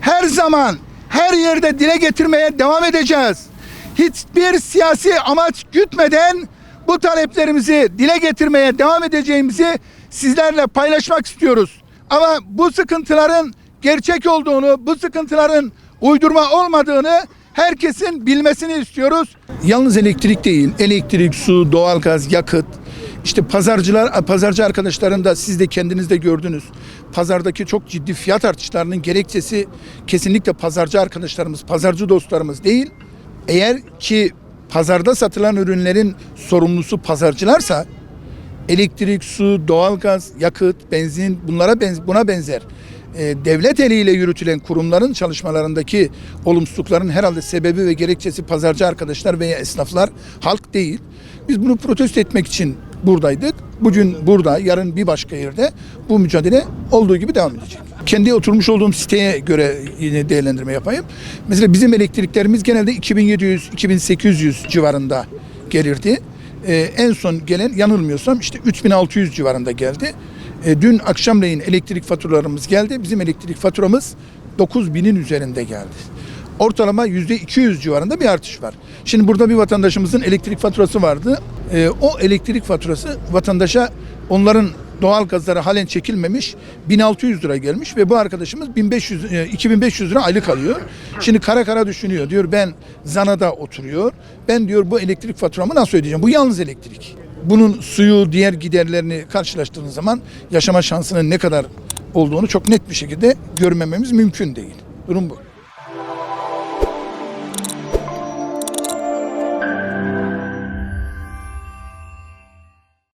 her zaman her yerde dile getirmeye devam edeceğiz. Hiçbir siyasi amaç gütmeden bu taleplerimizi dile getirmeye devam edeceğimizi sizlerle paylaşmak istiyoruz. Ama bu sıkıntıların gerçek olduğunu, bu sıkıntıların uydurma olmadığını herkesin bilmesini istiyoruz. Yalnız elektrik değil, elektrik, su, doğalgaz, yakıt, işte pazarcılar, pazarcı arkadaşların da siz de kendiniz de gördünüz. Pazardaki çok ciddi fiyat artışlarının gerekçesi kesinlikle pazarcı arkadaşlarımız, pazarcı dostlarımız değil. Eğer ki pazarda satılan ürünlerin sorumlusu pazarcılarsa elektrik, su, doğalgaz, yakıt, benzin bunlara benz buna benzer e, devlet eliyle yürütülen kurumların çalışmalarındaki olumsuzlukların herhalde sebebi ve gerekçesi pazarcı arkadaşlar veya esnaflar, halk değil. Biz bunu protesto etmek için buradaydık. Bugün burada, yarın bir başka yerde bu mücadele olduğu gibi devam edecek. Kendi oturmuş olduğum siteye göre yine değerlendirme yapayım. Mesela bizim elektriklerimiz genelde 2700-2800 civarında gelirdi. Ee, en son gelen yanılmıyorsam işte 3600 civarında geldi. Ee, dün akşamleyin elektrik faturalarımız geldi. Bizim elektrik faturamız 9000'in üzerinde geldi. Ortalama %200 civarında bir artış var. Şimdi burada bir vatandaşımızın elektrik faturası vardı. Ee, o elektrik faturası vatandaşa onların doğal gazları halen çekilmemiş 1600 lira gelmiş ve bu arkadaşımız 1500 e, 2500 lira aylık alıyor. Şimdi kara kara düşünüyor. Diyor ben Zana'da oturuyor. Ben diyor bu elektrik faturamı nasıl ödeyeceğim? Bu yalnız elektrik. Bunun suyu, diğer giderlerini karşılaştığınız zaman yaşama şansının ne kadar olduğunu çok net bir şekilde görmememiz mümkün değil. Durum bu.